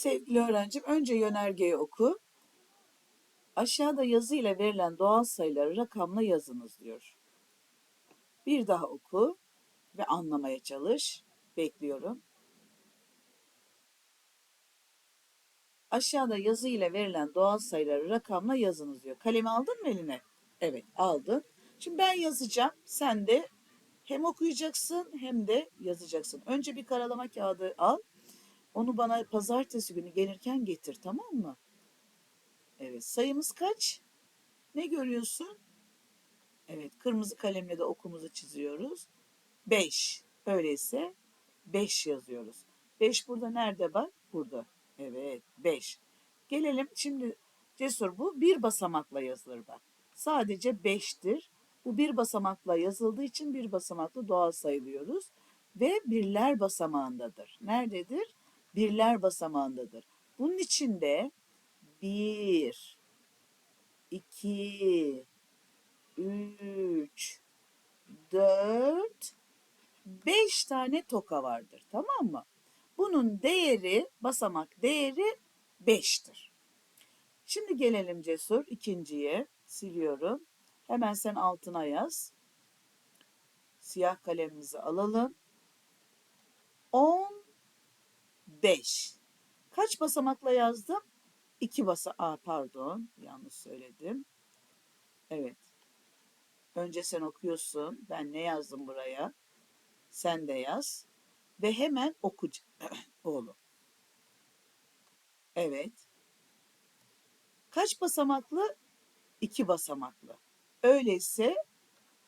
Sevgili öğrencim önce yönergeyi oku. Aşağıda yazı ile verilen doğal sayıları rakamla yazınız diyor. Bir daha oku ve anlamaya çalış. Bekliyorum. Aşağıda yazı ile verilen doğal sayıları rakamla yazınız diyor. Kalemi aldın mı eline? Evet aldın. Şimdi ben yazacağım. Sen de hem okuyacaksın hem de yazacaksın. Önce bir karalama kağıdı al. Onu bana pazartesi günü gelirken getir tamam mı? Evet sayımız kaç? Ne görüyorsun? Evet kırmızı kalemle de okumuzu çiziyoruz. 5. Öyleyse 5 yazıyoruz. 5 burada nerede bak? Burada. Evet 5. Gelelim şimdi cesur bu bir basamakla yazılır bak. Sadece 5'tir. Bu bir basamakla yazıldığı için bir basamaklı doğal sayılıyoruz. Ve birler basamağındadır. Nerededir? Birler basamağındadır. Bunun içinde 1, 2, 3, 4, 5 tane toka vardır. Tamam mı? Bunun değeri, basamak değeri 5'tir. Şimdi gelelim Cesur ikinciye. Siliyorum. Hemen sen altına yaz. Siyah kalemimizi alalım. 15. Kaç basamakla yazdım? 2 basa Aa, pardon yanlış söyledim. Evet. Önce sen okuyorsun. Ben ne yazdım buraya? Sen de yaz. Ve hemen oku oğlum. Evet. Kaç basamaklı? 2 basamaklı. Öyleyse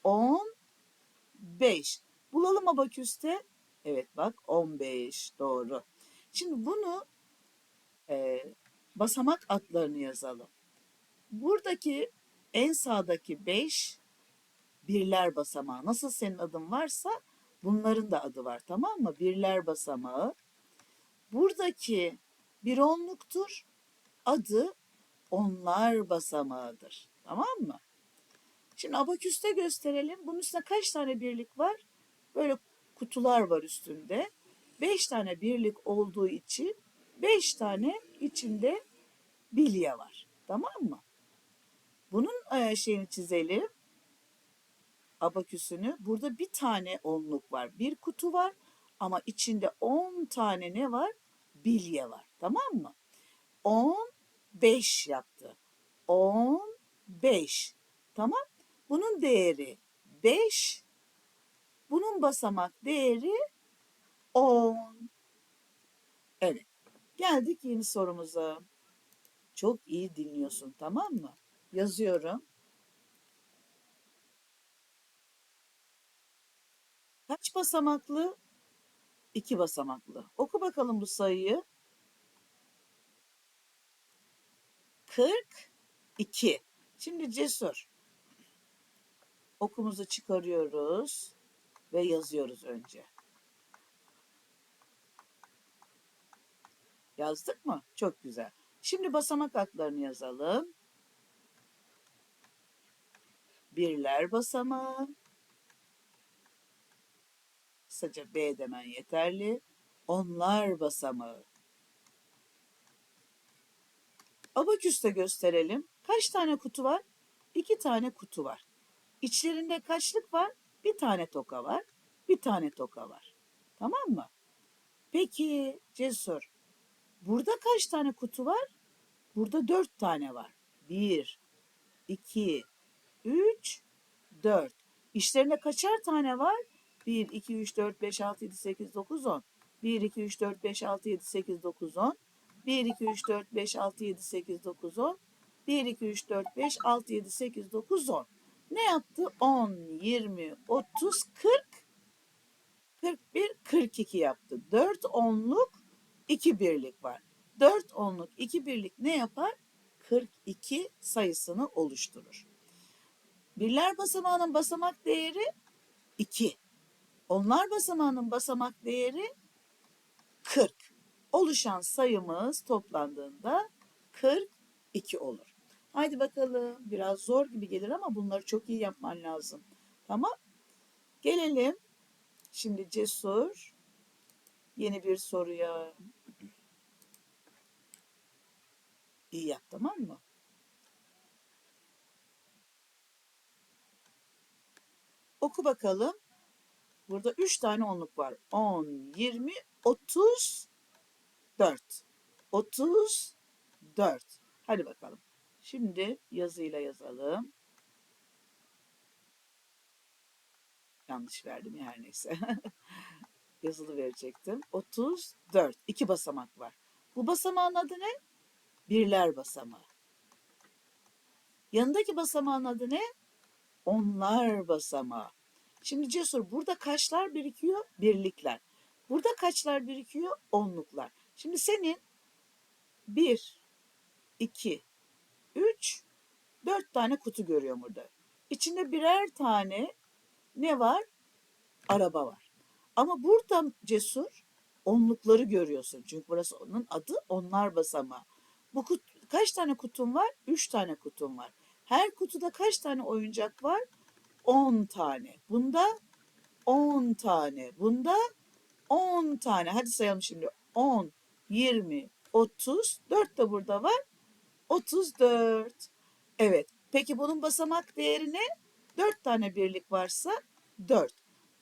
15. Bulalım abaküste. Evet bak 15 doğru. Şimdi bunu e, basamak adlarını yazalım. Buradaki en sağdaki 5 birler basamağı. Nasıl senin adın varsa bunların da adı var tamam mı? Birler basamağı. Buradaki bir onluktur. Adı onlar basamağıdır. Tamam mı? Şimdi abaküste gösterelim. Bunun üstünde kaç tane birlik var? Böyle kutular var üstünde. Beş tane birlik olduğu için beş tane içinde bilye var. Tamam mı? Bunun e, şeyini çizelim. Abaküsünü. Burada bir tane onluk var. Bir kutu var ama içinde on tane ne var? Bilye var. Tamam mı? On beş yaptı. On beş. Tamam. Bunun değeri 5. Bunun basamak değeri 10. Evet. Geldik yeni sorumuza. Çok iyi dinliyorsun tamam mı? Yazıyorum. Kaç basamaklı? İki basamaklı. Oku bakalım bu sayıyı. 42. Şimdi cesur. Okumuzu çıkarıyoruz ve yazıyoruz önce. Yazdık mı? Çok güzel. Şimdi basamak adlarını yazalım. Birler basamağı. Kısaca B demen yeterli. Onlar basamağı. Abaküste gösterelim. Kaç tane kutu var? İki tane kutu var. İçlerinde kaçlık var? Bir tane toka var. Bir tane toka var. Tamam mı? Peki Cesur. Burada kaç tane kutu var? Burada dört tane var. Bir, iki, üç, dört. İçlerinde kaçar tane var? Bir, iki, üç, dört, beş, altı, yedi, sekiz, dokuz, on. Bir, iki, üç, dört, beş, altı, yedi, sekiz, dokuz, on. Bir, iki, üç, dört, beş, altı, yedi, sekiz, dokuz, on. Bir, iki, üç, dört, beş, altı, yedi, sekiz, dokuz, on. Ne yaptı? 10, 20, 30, 40, 41, 42 yaptı. 4 onluk 2 birlik var. 4 onluk 2 birlik ne yapar? 42 sayısını oluşturur. Birler basamağının basamak değeri 2. Onlar basamağının basamak değeri 40. Oluşan sayımız toplandığında 42 olur. Haydi bakalım. Biraz zor gibi gelir ama bunları çok iyi yapman lazım. Tamam. Gelelim. Şimdi cesur. Yeni bir soruya. İyi yap tamam mı? Oku bakalım. Burada 3 tane onluk var. 10, 20, 34. 34. Hadi bakalım. Şimdi yazıyla yazalım. Yanlış verdim ya her neyse. Yazılı verecektim. 34. İki basamak var. Bu basamağın adı ne? Birler basamağı. Yanındaki basamağın adı ne? Onlar basamağı. Şimdi Cesur burada kaçlar birikiyor? Birlikler. Burada kaçlar birikiyor? Onluklar. Şimdi senin 1, 2, 3, 4 tane kutu görüyorum burada. İçinde birer tane ne var? Araba var. Ama burada Cesur onlukları görüyorsun. Çünkü burası onun adı onlar basamağı. Bu kut, kaç tane kutum var? 3 tane kutum var. Her kutuda kaç tane oyuncak var? 10 tane. Bunda 10 tane. Bunda 10 tane. Hadi sayalım şimdi. 10, 20, 30. 4 de burada var. 34. Evet. Peki bunun basamak değeri ne? 4 tane birlik varsa 4.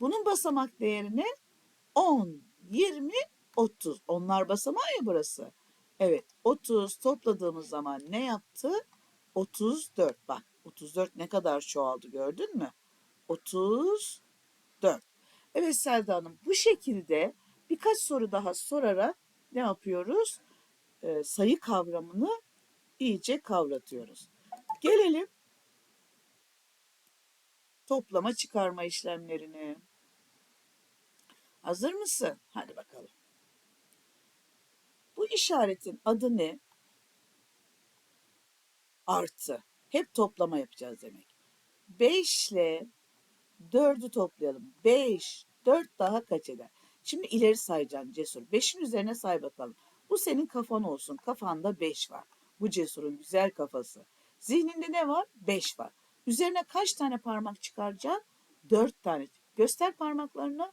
Bunun basamak değeri ne? 10, 20, 30. Onlar basamağı ya burası. Evet. 30 topladığımız zaman ne yaptı? 34. Bak 34 ne kadar çoğaldı gördün mü? 34. Evet Selda Hanım bu şekilde birkaç soru daha sorarak ne yapıyoruz? Ee, sayı kavramını iyice kavratıyoruz. Gelelim toplama çıkarma işlemlerine. Hazır mısın? Hadi bakalım. Bu işaretin adı ne? Artı. Hep toplama yapacağız demek. 5 ile 4'ü toplayalım. 5, 4 daha kaç eder? Şimdi ileri sayacaksın Cesur. 5'in üzerine say bakalım. Bu senin kafan olsun. Kafanda 5 var. Bu Cesur'un güzel kafası. Zihninde ne var? 5 var. Üzerine kaç tane parmak çıkaracaksın? 4 tane. Göster parmaklarını.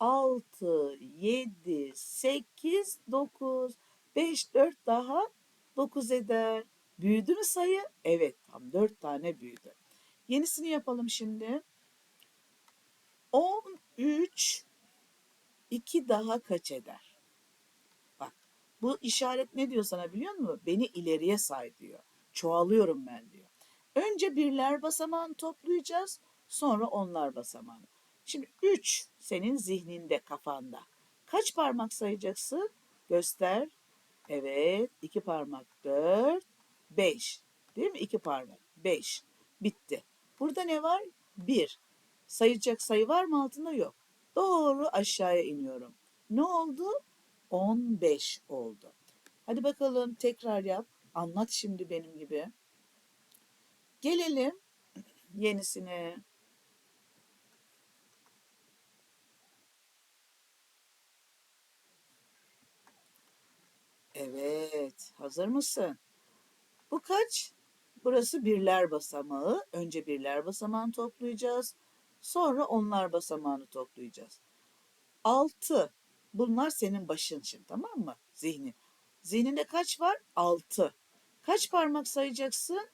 6, 7, 8, 9, 5, 4 daha 9 eder. Büyüdü mü sayı? Evet tam 4 tane büyüdü. Yenisini yapalım şimdi. 13 2 daha kaç eder? Bak bu işaret ne diyor sana biliyor musun? Beni ileriye say diyor. Çoğalıyorum ben diyor. Önce birler basamağını toplayacağız. Sonra onlar basamağını. Şimdi 3 senin zihninde, kafanda. Kaç parmak sayacaksın? Göster. Evet. iki parmak 4. 5. Değil mi? İki parmak. 5. Bitti. Burada ne var? 1. Sayacak sayı var mı altında? Yok. Doğru aşağıya iniyorum. Ne oldu? 15 oldu. Hadi bakalım tekrar yap. Anlat şimdi benim gibi. Gelelim yenisine. Evet, hazır mısın? Bu kaç? Burası birler basamağı. Önce birler basamağını toplayacağız. Sonra onlar basamağını toplayacağız. 6. Bunlar senin başın için tamam mı? Zihnin. Zihninde kaç var? 6. Kaç parmak sayacaksın?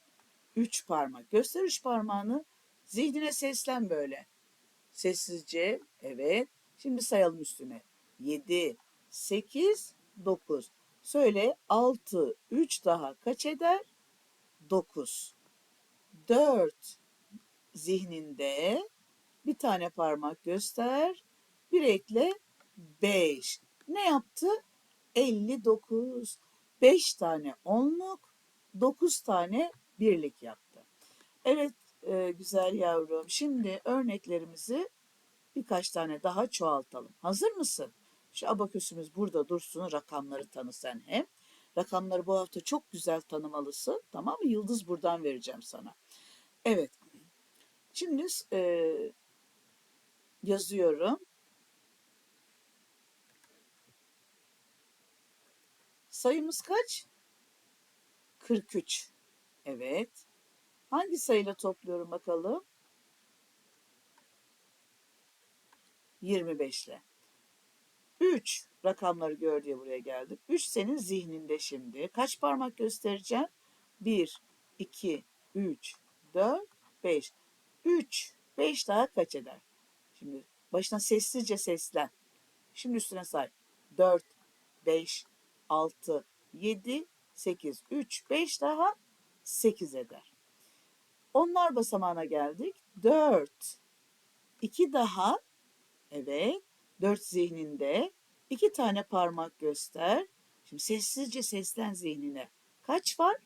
3 parmak. Göster 3 parmağını. Zihnine seslen böyle. Sessizce. Evet. Şimdi sayalım üstüne. 7, 8, 9. Söyle 6, 3 daha kaç eder? 9. 4 zihninde bir tane parmak göster. Bir ekle 5. Ne yaptı? 59. 5 tane onluk, 9 tane birlik yaptı. Evet e, güzel yavrum. Şimdi örneklerimizi birkaç tane daha çoğaltalım. Hazır mısın? Şu abaküsümüz burada dursun. Rakamları tanı sen hem. Rakamları bu hafta çok güzel tanımalısın. Tamam mı? Yıldız buradan vereceğim sana. Evet. Şimdi e, yazıyorum. Sayımız kaç? 43. Evet. Hangi sayıyla topluyorum bakalım? 25 ile. 3 rakamları gör diye buraya geldim. 3 senin zihninde şimdi. Kaç parmak göstereceğim? 1, 2, 3, 4, 5. 3, 5 daha kaç eder? Şimdi başına sessizce seslen. Şimdi üstüne say. 4, 5, 6, 7, 8. 3, 5 daha 8 eder. Onlar basamağına geldik. 4, 2 daha evet 4 zihninde. 2 tane parmak göster. Şimdi sessizce seslen zihnine. Kaç var?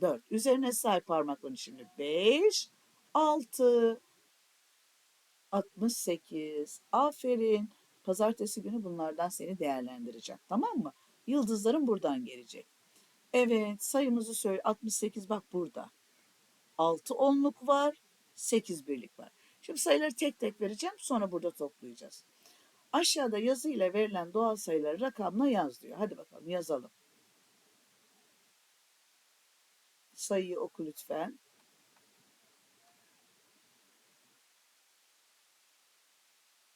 4. Üzerine say parmaklarını şimdi. 5, 6, 68. Aferin. Pazartesi günü bunlardan seni değerlendireceğim. Tamam mı? Yıldızların buradan gelecek. Evet sayımızı söyle. 68 bak burada. 6 onluk var. 8 birlik var. Şimdi sayıları tek tek vereceğim. Sonra burada toplayacağız. Aşağıda yazı ile verilen doğal sayıları rakamla yaz diyor. Hadi bakalım yazalım. Sayıyı oku lütfen.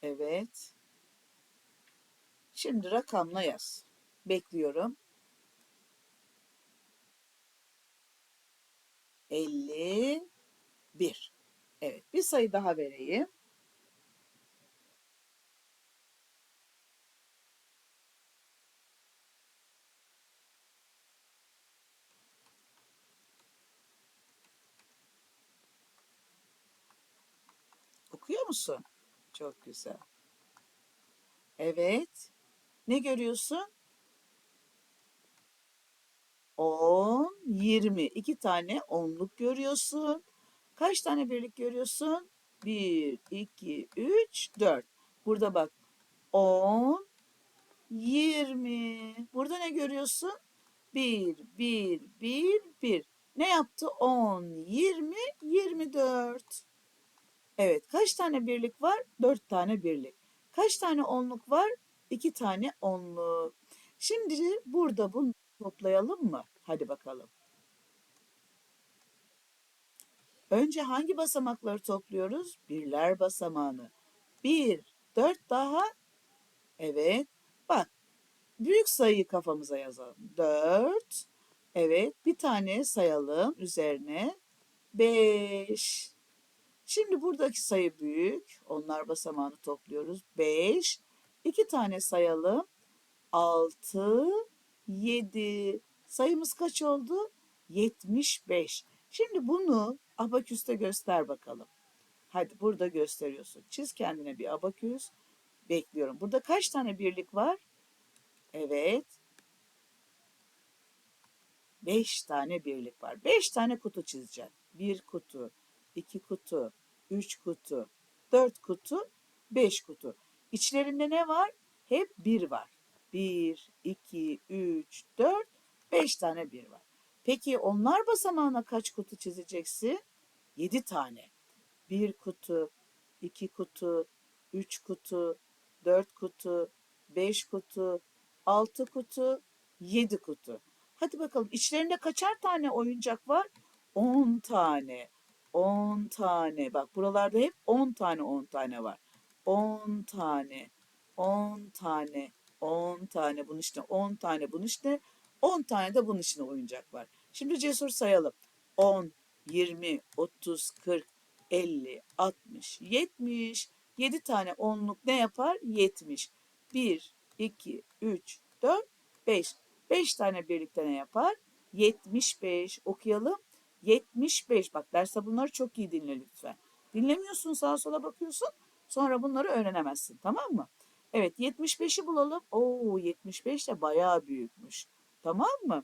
Evet. Şimdi rakamla yaz. Bekliyorum. 51. Evet, bir sayı daha vereyim. Okuyor musun? Çok güzel. Evet. Ne görüyorsun? 10, 20. İki tane onluk görüyorsun. Kaç tane birlik görüyorsun? 1, 2, 3, 4. Burada bak. 10, 20. Burada ne görüyorsun? 1, 1, 1, 1. Ne yaptı? 10, 20, 24. Evet. Kaç tane birlik var? 4 tane birlik. Kaç tane onluk var? 2 tane onluk. Şimdi burada bunu toplayalım mı? Hadi bakalım. Önce hangi basamakları topluyoruz? Birler basamağını. Bir, dört daha. Evet. Bak. Büyük sayıyı kafamıza yazalım. Dört. Evet. Bir tane sayalım üzerine. Beş. Şimdi buradaki sayı büyük. Onlar basamağını topluyoruz. Beş. İki tane sayalım. Altı. Yedi. Sayımız kaç oldu? 75. Şimdi bunu abaküste göster bakalım. Hadi burada gösteriyorsun. Çiz kendine bir abaküs. Bekliyorum. Burada kaç tane birlik var? Evet. 5 tane birlik var. 5 tane kutu çizeceğim. 1 kutu, 2 kutu, 3 kutu, 4 kutu, 5 kutu. İçlerinde ne var? Hep 1 var. 1, 2, 3, 4, 5 tane 1 var. Peki onlar basamağına kaç kutu çizeceksin? 7 tane. 1 kutu, 2 kutu, 3 kutu, 4 kutu, 5 kutu, 6 kutu, 7 kutu. Hadi bakalım içlerinde kaçar tane oyuncak var? 10 tane. 10 tane. Bak buralarda hep 10 tane 10 tane var. 10 tane. 10 tane. 10 tane bunun işte 10 tane bunun işte 10 tane de bunun içinde oyuncak var. Şimdi cesur sayalım. 10, 20, 30, 40, 50, 60, 70. 7 tane onluk ne yapar? 70. 1, 2, 3, 4, 5. 5 tane birlikte ne yapar? 75. Okuyalım. 75. Bak derste bunları çok iyi dinle lütfen. Dinlemiyorsun sağa sola bakıyorsun. Sonra bunları öğrenemezsin. Tamam mı? Evet 75'i bulalım. Oo 75 de bayağı büyükmüş. Tamam mı?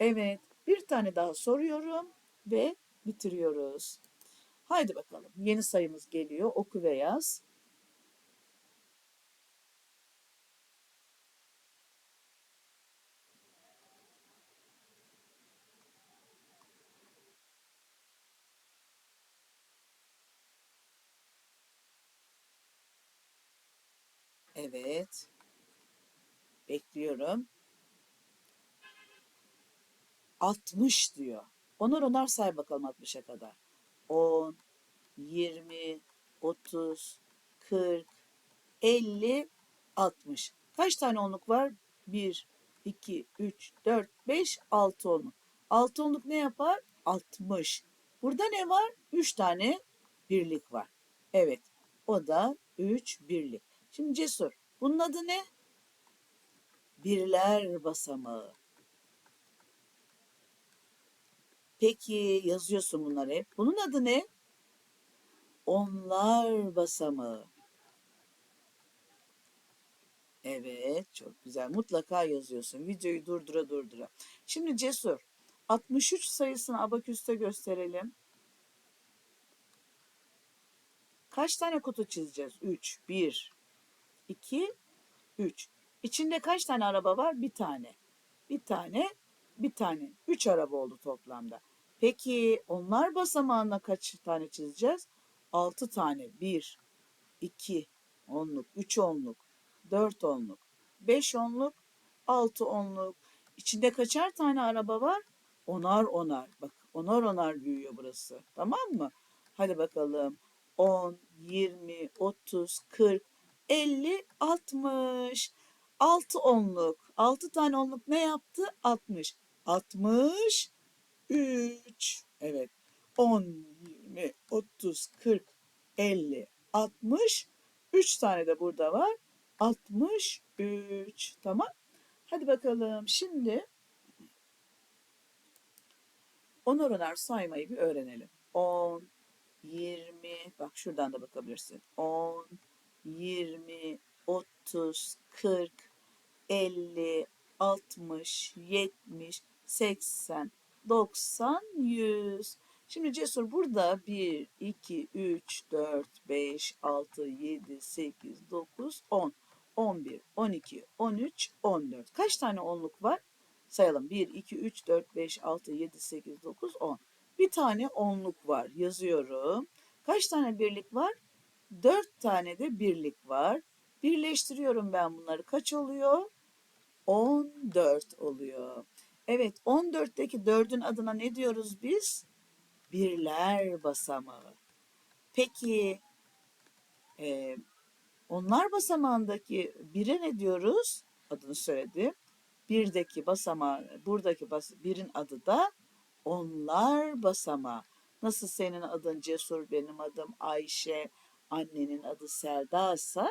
Evet bir tane daha soruyorum ve bitiriyoruz. Haydi bakalım yeni sayımız geliyor. Oku ve yaz. Evet. Bekliyorum. 60 diyor. Onar onar say bakalım 60'a kadar. 10, 20, 30, 40, 50, 60. Kaç tane onluk var? 1, 2, 3, 4, 5, 6 onluk. 6 onluk ne yapar? 60. Burada ne var? 3 tane birlik var. Evet. O da 3 birlik. Şimdi cesur. Bunun adı ne? Birler basamağı. Peki yazıyorsun bunları hep. Bunun adı ne? Onlar basamağı. Evet, çok güzel. Mutlaka yazıyorsun. Videoyu durdura durdura. Şimdi Cesur, 63 sayısını abaküste gösterelim. Kaç tane kutu çizeceğiz? 3, 1, 2, 3. İçinde kaç tane araba var? Bir tane. Bir tane, bir tane. 3 araba oldu toplamda. Peki onlar basamağına kaç tane çizeceğiz? 6 tane. 1, 2, onluk, 3 onluk, 4 onluk, 5 onluk, 6 onluk. İçinde kaçar tane araba var? Onar onar. Bak onar onar büyüyor burası. Tamam mı? Hadi bakalım. 10, 20, 30, 40, 50, 60. 6 onluk. 6 tane onluk ne yaptı? 60. 60, 3. Evet. 10, 20, 30, 40, 50, 60. 3 tane de burada var. 63. Tamam. Hadi bakalım. Şimdi onar saymayı bir öğrenelim. 10, 20, bak şuradan da bakabilirsin. 10, 20, 30, 40, 50, 60, 70, 80, 90, 100. Şimdi Cesur burada 1, 2, 3, 4, 5, 6, 7, 8, 9, 10, 11, 12, 13, 14. Kaç tane onluk var? Sayalım. 1, 2, 3, 4, 5, 6, 7, 8, 9, 10. Bir tane onluk var. Yazıyorum. Kaç tane birlik var? 4 tane de birlik var. Birleştiriyorum ben bunları. Kaç oluyor? 14 oluyor. Evet 14'teki 4'ün adına ne diyoruz biz? Birler basamağı. Peki e, onlar basamağındaki bire ne diyoruz? Adını söyledim. Birdeki basamağı, buradaki bas, birin adı da onlar basamağı. Nasıl senin adın Cesur, benim adım Ayşe, annenin adı Selda ise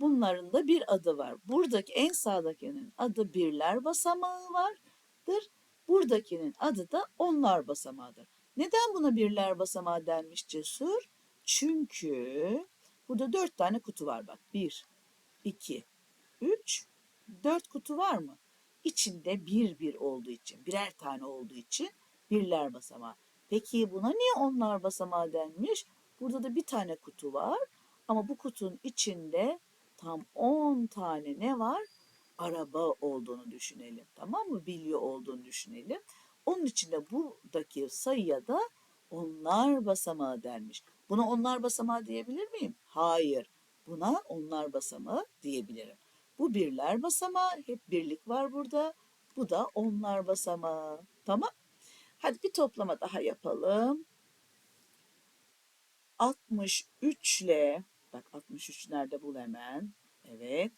bunların da bir adı var. Buradaki en sağdakinin adı birler basamağı vardır. Buradakinin adı da onlar basamağıdır. Neden buna birler basamağı denmiş Cesur? Çünkü burada dört tane kutu var bak. Bir, iki, üç, dört kutu var mı? İçinde bir bir olduğu için, birer tane olduğu için birler basamağı. Peki buna niye onlar basamağı denmiş? Burada da bir tane kutu var ama bu kutunun içinde tam 10 tane ne var? Araba olduğunu düşünelim. Tamam mı? Bilye olduğunu düşünelim. Onun içinde buradaki sayıya da onlar basamağı denmiş. Buna onlar basamağı diyebilir miyim? Hayır. Buna onlar basamağı diyebilirim. Bu birler basamağı, hep birlik var burada. Bu da onlar basamağı. Tamam. Hadi bir toplama daha yapalım. 63 ile bak 63 nerede bul hemen. Evet.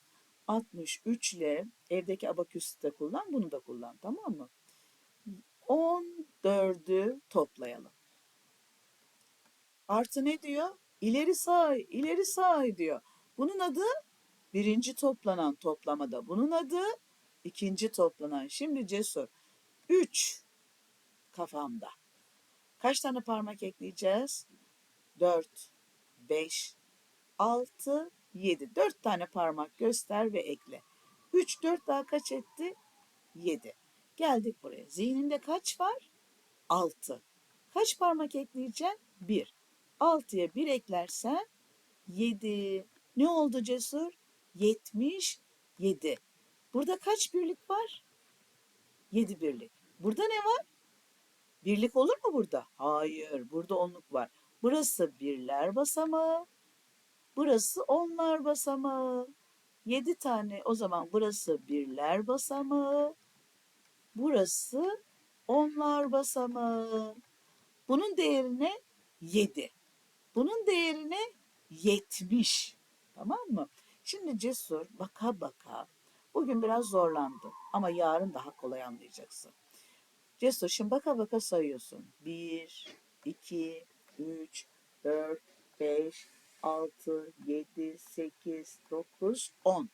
63 ile evdeki abaküsü de kullan, bunu da kullan tamam mı? 14'ü toplayalım. Artı ne diyor? İleri say, ileri say diyor. Bunun adı birinci toplanan toplamada. Bunun adı ikinci toplanan. Şimdi cesur. 3 kafamda. Kaç tane parmak ekleyeceğiz? 4, 5, 6, 7. 4 tane parmak göster ve ekle. 3, 4 daha kaç etti? 7. Geldik buraya. Zihninde kaç var? 6. Kaç parmak ekleyeceksin? 1. 6'ya 1 eklersen 7. Ne oldu Cesur? 77. Burada kaç birlik var? 7 birlik. Burada ne var? Birlik olur mu burada? Hayır, burada onluk var. Burası birler basamağı. Burası onlar basamağı. 7 tane o zaman burası birler basamağı. Burası onlar basamağı. Bunun değerine 7. Bunun değerine 70. Tamam mı? Şimdi Cesur baka baka Bugün biraz zorlandı ama yarın daha kolay anlayacaksın. Cesur şimdi baka baka sayıyorsun. 1, 2, 3, 4, 5, 6, 7, 8, 9, 10.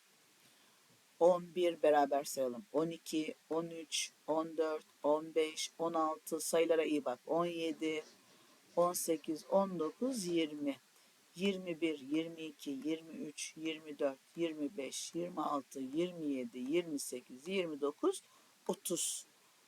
11 beraber sayalım. 12, 13, 14, 15, 16 sayılara iyi bak. 17, 18, 19, 20. 21, 22, 23, 24, 25, 26, 27, 28, 29, 30,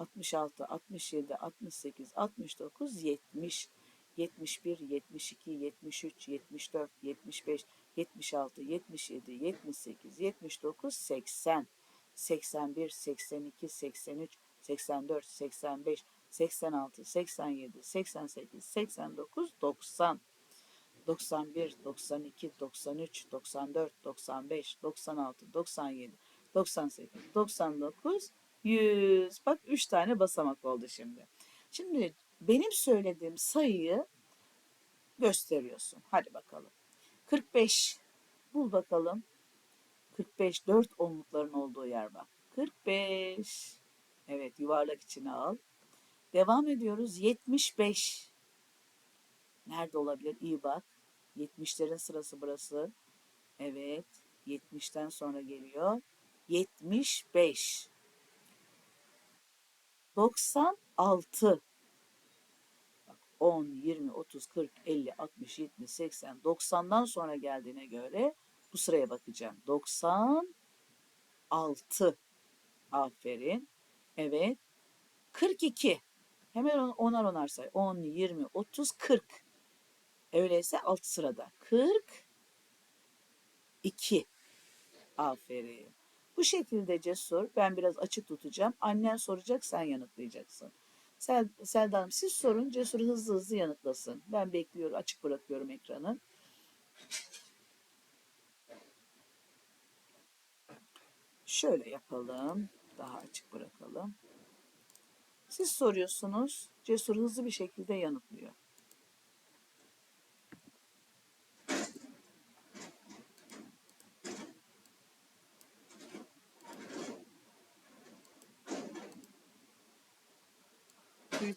66, 67, 68, 69, 70, 71, 72, 73, 74, 75, 76, 77, 78, 79, 80, 81, 82, 83, 84, 85, 86, 87, 88, 89, 90, 91, 92, 93, 94, 95, 96, 97, 98, 99, 100. Bak 3 tane basamak oldu şimdi. Şimdi benim söylediğim sayıyı gösteriyorsun. Hadi bakalım. 45. Bul bakalım. 45 4 onlukların olduğu yer bak. 45. Evet yuvarlak içine al. Devam ediyoruz. 75. Nerede olabilir? İyi bak. 70'lerin sırası burası. Evet. 70'ten sonra geliyor. 75. 96. Bak 10, 20, 30, 40, 50, 60, 70, 80, 90'dan sonra geldiğine göre bu sıraya bakacağım. 96. Aferin. Evet. 42. Hemen on- onar onar say. 10, 20, 30, 40. Öyleyse alt sırada. 42. Aferin. Bu şekilde cesur. Ben biraz açık tutacağım. Annen soracak sen yanıtlayacaksın. Sel, Selda Hanım siz sorun. Cesur hızlı hızlı yanıtlasın. Ben bekliyorum. Açık bırakıyorum ekranı. Şöyle yapalım. Daha açık bırakalım. Siz soruyorsunuz. Cesur hızlı bir şekilde yanıtlıyor.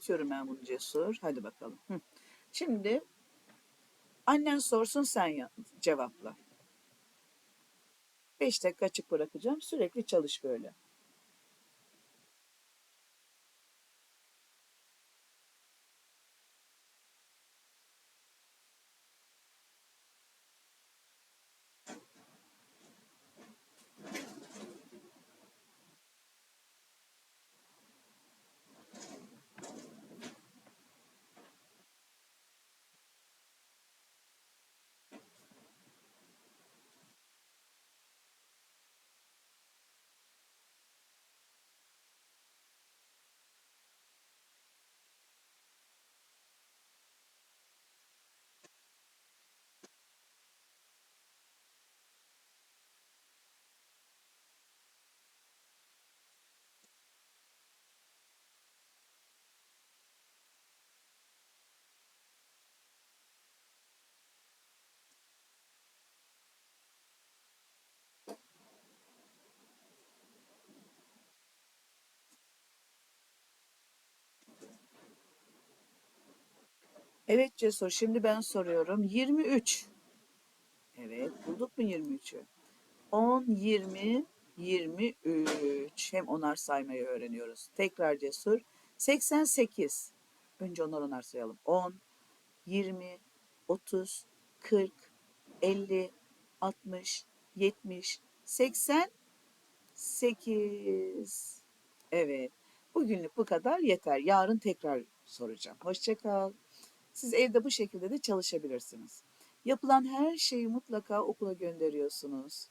Büyütüyorum ben bunu cesur. Hadi bakalım. Hı. Şimdi annen sorsun sen cevapla. 5 dakika açık bırakacağım. Sürekli çalış böyle. Evet Cesur şimdi ben soruyorum. 23. Evet bulduk mu 23'ü? 10, 20, 23. Hem onar saymayı öğreniyoruz. Tekrar Cesur. 88. Önce onar onar sayalım. 10, 20, 30, 40, 50, 60, 70, 88. Evet. Bugünlük bu kadar yeter. Yarın tekrar soracağım. Hoşçakal. Siz evde bu şekilde de çalışabilirsiniz. Yapılan her şeyi mutlaka okula gönderiyorsunuz.